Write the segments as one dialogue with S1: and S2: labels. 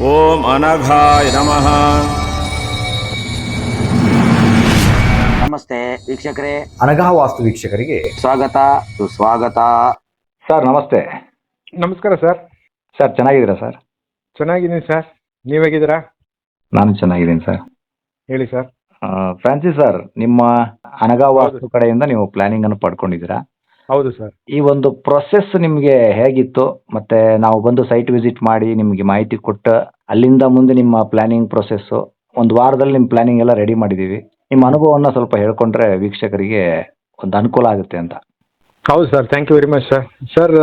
S1: ಓಂ ಅನಘಾಯ ನಮಃ.
S2: ನಮಸ್ತೆ ವೀಕ್ಷಕರೇ.
S3: ಅನಘಾ ವಾಸ್ತು ವೀಕ್ಷಕರಿಗೆ
S2: ಸ್ವಾಗತ ಸುಸ್ವಾಗತ.
S4: ಸರ್ ನಮಸ್ತೆ.
S5: ನಮಸ್ಕಾರ ಸರ್.
S4: ಸರ್ ಚೆನ್ನಾಗಿದ್ದೀರಾ ಸರ್?
S5: ಚೆನ್ನಾಗಿದ್ದೀನಿ ಸರ್. ನೀವು ಹೇಗಿದ್ದೀರಾ?
S4: ನಾನು ಚೆನ್ನಾಗಿದ್ದೀನಿ ಸರ್.
S5: ಹೇಳಿ ಸರ್.
S4: ಫ್ಯಾನ್ಸಿ ಸರ್ ನಿಮ್ಮ ಅನಗಾ ವಾಸ್ತು ಕಡೆಯಿಂದ ನೀವು ಪ್ಲಾನಿಂಗ್ ಅನ್ನು ಪಡ್ಕೊಂಡಿದ್ದೀರಾ?
S5: ಹೌದು ಸರ್
S4: ಈ ಒಂದು ಪ್ರೊಸೆಸ್ ನಿಮಗೆ ಹೇಗಿತ್ತು? ಮತ್ತೆ ನಾವು ಬಂದು ಸೈಟ್ ವಿಸಿಟ್ ಮಾಡಿ ನಿಮಗೆ ಮಾಹಿತಿ ಕೊಟ್ಟು ಅಲ್ಲಿಂದ ಮುಂದೆ ನಿಮ್ಮ ಪ್ಲಾನಿಂಗ್ ಪ್ರೊಸೆಸ್ ಒಂದು ವಾರದಲ್ಲಿ ನಿಮ್ಮ ಪ್ಲಾನಿಂಗ್ ಎಲ್ಲ ರೆಡಿ ಮಾಡಿದ್ದೀವಿ. ನಿಮ್ಮ ಅನುಭವವನ್ನು ಸ್ವಲ್ಪ ಹೇಳ್ಕೊಂಡ್ರೆ ವೀಕ್ಷಕರಿಗೆ ಒಂದು ಅನುಕೂಲ ಆಗುತ್ತೆ ಅಂತ.
S5: ಹೌದು sir thank you very much sir sir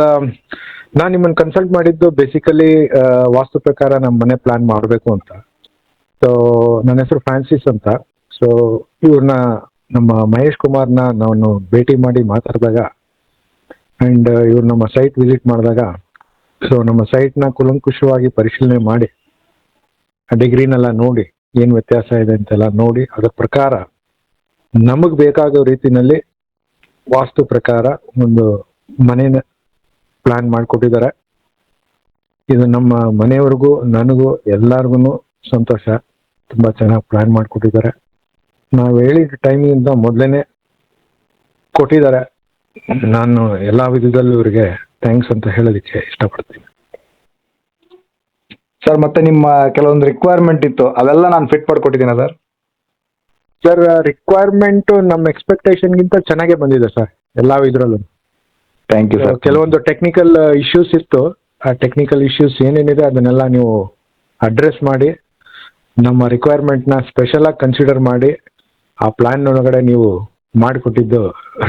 S5: ನಾನು ನಿಮ್ಮನ್ನು ಕನ್ಸಲ್ಟ್ ಮಾಡಿದ್ದು ಬೇಸಿಕಲಿ ವಾಸ್ತು ಪ್ರಕಾರ ನಮ್ಮ ಮನೆ ಪ್ಲಾನ್ ಮಾಡಬೇಕು ಅಂತ. ಸೊ ನನ್ನ ಹೆಸರು ಫ್ರಾನ್ಸಿಸ್ ಅಂತ. ಸೊ ಇವ್ರನ್ನ ನಮ್ಮ ಮಹೇಶ್ ಕುಮಾರ್ನ ನಾನು ಭೇಟಿ ಮಾಡಿ ಮಾತಾಡಿದಾಗ ಆ್ಯಂಡ್ ಇವ್ರು ನಮ್ಮ ಸೈಟ್ ವಿಸಿಟ್ ಮಾಡಿದಾಗ ಸೊ ನಮ್ಮ ಸೈಟ್ನ ಕುಲಂಕುಷವಾಗಿ ಪರಿಶೀಲನೆ ಮಾಡಿ ಡಿಗ್ರಿನೆಲ್ಲ ನೋಡಿ, ಏನು ವ್ಯತ್ಯಾಸ ಇದೆ ಅಂತೆಲ್ಲ ನೋಡಿ, ಅದರ ಪ್ರಕಾರ ನಮಗೆ ಬೇಕಾಗೋ ರೀತಿನಲ್ಲಿ ವಾಸ್ತು ಪ್ರಕಾರ ಒಂದು ಮನೇನ ಪ್ಲಾನ್ ಮಾಡಿಕೊಟ್ಟಿದ್ದಾರೆ. ಇದು ನಮ್ಮ ಮನೆಯವ್ರಿಗೂ, ನನಗೂ ಎಲ್ಲರಿಗೂ ಸಂತೋಷ. ತುಂಬ ಚೆನ್ನಾಗಿ ಪ್ಲಾನ್ ಮಾಡಿಕೊಟ್ಟಿದ್ದಾರೆ. ನಾವು ಹೇಳಿದ ಟೈಮಿಂದ ಮೊದಲೇ ಕೊಟ್ಟಿದ್ದಾರೆ. ನಾನು ಎಲ್ಲ ವಿಧದಲ್ಲೂ ಇವರಿಗೆ ಥ್ಯಾಂಕ್ಸ್ ಅಂತ ಹೇಳೋದಕ್ಕೆ ಇಷ್ಟಪಡ್ತೀನಿ.
S4: ಸರ್ ಮತ್ತೆ ನಿಮ್ಮ ಕೆಲವೊಂದು ರಿಕ್ವೈರ್ಮೆಂಟ್ ಇತ್ತು ಅವೆಲ್ಲ ನಾನು ಫಿಟ್ ಮಾಡ್ಕೊಟ್ಟಿದ್ದೀನಿ ಸರ್
S5: ಸರ್ ರಿಕ್ವೈರ್ಮೆಂಟು ನಮ್ಮ ಎಕ್ಸ್ಪೆಕ್ಟೇಷನ್ಗಿಂತ ಚೆನ್ನಾಗೇ ಬಂದಿದೆ ಸರ್ ಎಲ್ಲ ಇದರಲ್ಲೂ.
S4: ಥ್ಯಾಂಕ್ ಯು ಸರ್
S5: ಕೆಲವೊಂದು ಟೆಕ್ನಿಕಲ್ ಇಶ್ಯೂಸ್ ಇತ್ತು ಆ ಟೆಕ್ನಿಕಲ್ ಇಶ್ಯೂಸ್ ಏನೇನಿದೆ ಅದನ್ನೆಲ್ಲ ನೀವು ಅಡ್ರೆಸ್ ಮಾಡಿ ನಮ್ಮ ರಿಕ್ವೈರ್ಮೆಂಟ್ನ ಸ್ಪೆಷಲಾಗಿ ಕನ್ಸಿಡರ್ ಮಾಡಿ ಆ ಪ್ಲಾನ್ ಒಳಗಡೆ ನೀವು ಮಾಡಿಕೊಟ್ಟಿದ್ದು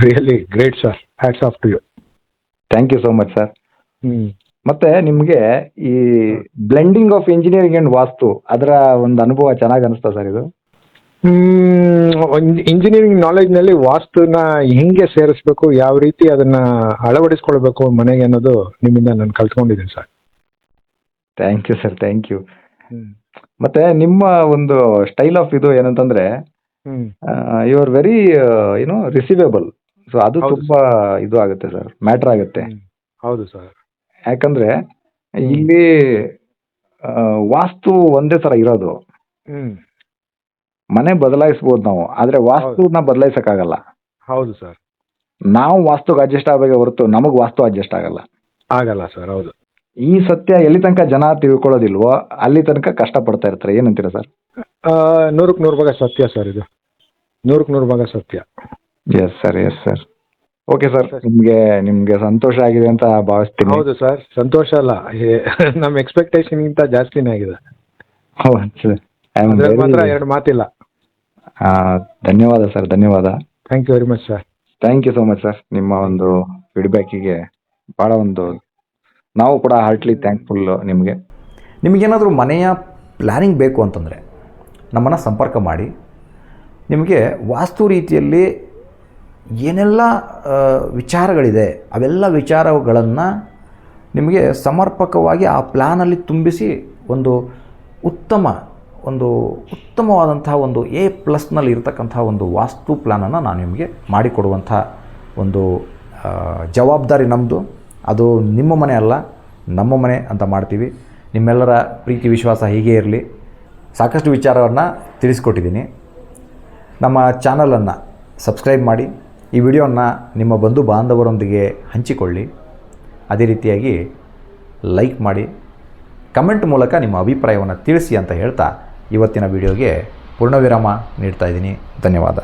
S5: really great sir hats off to you
S4: thank you so much sir
S5: ಹ್ಞೂ
S4: ಮತ್ತೆ ನಿಮಗೆ ಈ blending of engineering and vastu ಅದರ ಒಂದು ಅನುಭವ ಚೆನ್ನಾಗಿ ಅನಿಸ್ತಾ ಸರ್ ಇದು?
S5: ಇಂಜಿನಿಯರಿಂಗ್ ನಾಲೆಜ್ನಲ್ಲಿ ವಾಸ್ತುನ ಹೆಂಗೆ ಸೇರಿಸ್ಬೇಕು ಯಾವ ರೀತಿ ಅದನ್ನ ಅಳವಡಿಸ್ಕೊಳ್ಬೇಕು ಮನೆಗೆ ಅನ್ನೋದು ನಿಮ್ಮಿಂದ ನಾನು ಕಲ್ತ್ಕೊಂಡಿದ್ದೀನಿ sir
S4: thank you sir thank you ಮತ್ತೆ ನಿಮ್ಮ ಒಂದು ಸ್ಟೈಲ್ ಆಫ್ ಇದು ಏನಂತಂದ್ರೆ ಯು ಆರ್ ವೆರಿ ಏನೋ ರಿಸೀವೇಬಲ್ ಸೊ ಅದು ತುಂಬಾ ಇದು ಆಗುತ್ತೆ ಸರ್ ಮ್ಯಾಟರ್ ಆಗುತ್ತೆ.
S5: ಹೌದು ಸರ್
S4: ಯಾಕಂದ್ರೆ ಇಲ್ಲಿ ವಾಸ್ತು ಒಂದೇ ತರ ಇರೋದು. ಮನೆ ಬದಲಾಯಿಸಬಹುದು ನಾವು ಆದ್ರೆ ವಾಸ್ತುನ ಬದಲಾಯಿಸಕ್ಕಾಗಲ್ಲ.
S5: ಹೌದು ಸರ್
S4: ನಾವು ವಾಸ್ತುಗೆ ಅಡ್ಜಸ್ಟ್ ಆಗಬೇಕೆ ಹೊರತು ನಮಗ್ ವಾಸ್ತು ಅಡ್ಜಸ್ಟ್ ಆಗಲ್ಲ.
S5: ಆಗಲ್ಲ ಸರ್ ಹೌದು.
S4: ಈ ಸತ್ಯ ಎಲ್ಲಿ ತನಕ ಜನ ತಿಳ್ಕೊಳ್ಳೋದಿಲ್ವೋ ಅಲ್ಲಿ ತನಕ ಕಷ್ಟ ಪಡ್ತಾ ಇರ್ತಾರೆ. ಏನಂತೀರಾ ಸರ್
S5: ನೂರಕ್ಕೆ ನೂರು ಭಾಗ ಸತ್ಯ ಸರ್ ಇದು. ನೂರಕ್ಕೆ ನೂರು ಭಾಗ ಸತ್ಯ.
S4: Yes sir yes sir okay sir ನಿಮ್ಗೆ ನಿಮ್ಗೆ ಸಂತೋಷ ಆಗಿದೆ ಅಂತ ಭಾವಿಸ್ತೀನಿ.
S5: ಹೌದು ಸರ್ ಸಂತೋಷ ಅಲ್ಲ. ನಮ್ಮ ಎಕ್ಸ್ಪೆಕ್ಟೇಷನ್ ಎಕ್ಸ್ಪೆಕ್ಟೇಷನ್ಗಿಂತ ಜಾಸ್ತಿನೇ ಆಗಿದೆ.
S4: ಹೌದು ಸರ್ I am
S5: ಅದ್ರಲ್ಲಿ
S4: very-
S5: ಮಾತ್ರ ಎರಡು ಮಾತಿಲ್ಲ.
S4: ಆ, ಧನ್ಯವಾದ ಸರ್ ಧನ್ಯವಾದ.
S5: Thank you very much sir
S4: thank you so much sir ನಿಮ್ಮ ಒಂದು ಫೀಡ್ಬ್ಯಾಕಿಗೆ ಬಹಳ ಒಂದು ನಾವು ಕೂಡ ಹಾರ್ಟ್ಲಿ ಥ್ಯಾಂಕ್ಫುಲ್ ನಿಮಗೆ.
S3: ನಿಮಗೇನಾದರೂ ಮನೆಯ ಪ್ಲ್ಯಾನಿಂಗ್ ಬೇಕು ಅಂತಂದರೆ ನಮ್ಮನ್ನು ಸಂಪರ್ಕ ಮಾಡಿ. ನಿಮಗೆ ವಾಸ್ತು ರೀತಿಯಲ್ಲಿ ಏನೆಲ್ಲ ವಿಚಾರಗಳಿದೆ, ಅವೆಲ್ಲ ವಿಚಾರಗಳನ್ನು ನಿಮಗೆ ಸಮರ್ಪಕವಾಗಿ ಆ ಪ್ಲ್ಯಾನಲ್ಲಿ ತುಂಬಿಸಿ ಒಂದು ಉತ್ತಮ, ಒಂದು ಉತ್ತಮವಾದಂತಹ ಒಂದು ಎ ಪ್ಲಸ್ನಲ್ಲಿ ಇರತಕ್ಕಂಥ ಒಂದು ವಾಸ್ತು ಪ್ಲ್ಯಾನನ್ನು ನಾನು ನಿಮಗೆ ಮಾಡಿಕೊಡುವಂಥ ಒಂದು ಜವಾಬ್ದಾರಿ ನಮ್ಮದು ಅದು ನಿಮ್ಮ ಮನೆ ಅಲ್ಲ, ನಮ್ಮ ಮನೆ ಅಂತ ಮಾಡ್ತೀವಿ. ನಿಮ್ಮೆಲ್ಲರ ಪ್ರೀತಿ ವಿಶ್ವಾಸ ಹೀಗೆ ಇರಲಿ. ಸಾಕಷ್ಟು ವಿಚಾರವನ್ನು ತಿಳಿಸ್ಕೊಟ್ಟಿದ್ದೀನಿ. ನಮ್ಮ ಚಾನಲನ್ನು ಸಬ್ಸ್ಕ್ರೈಬ್ ಮಾಡಿ, ಈ ವಿಡಿಯೋನ ನಿಮ್ಮ ಬಂಧು ಬಾಂಧವರೊಂದಿಗೆ ಹಂಚಿಕೊಳ್ಳಿ. ಅದೇ ರೀತಿಯಾಗಿ ಲೈಕ್ ಮಾಡಿ, ಕಮೆಂಟ್ ಮೂಲಕ ನಿಮ್ಮ ಅಭಿಪ್ರಾಯವನ್ನು ತಿಳಿಸಿ ಅಂತ ಹೇಳ್ತಾ ಇವತ್ತಿನ ವಿಡಿಯೋಗೆ ಪೂರ್ಣವಿರಾಮ ನೀಡ್ತಾ ಇದ್ದೀನಿ. ಧನ್ಯವಾದ.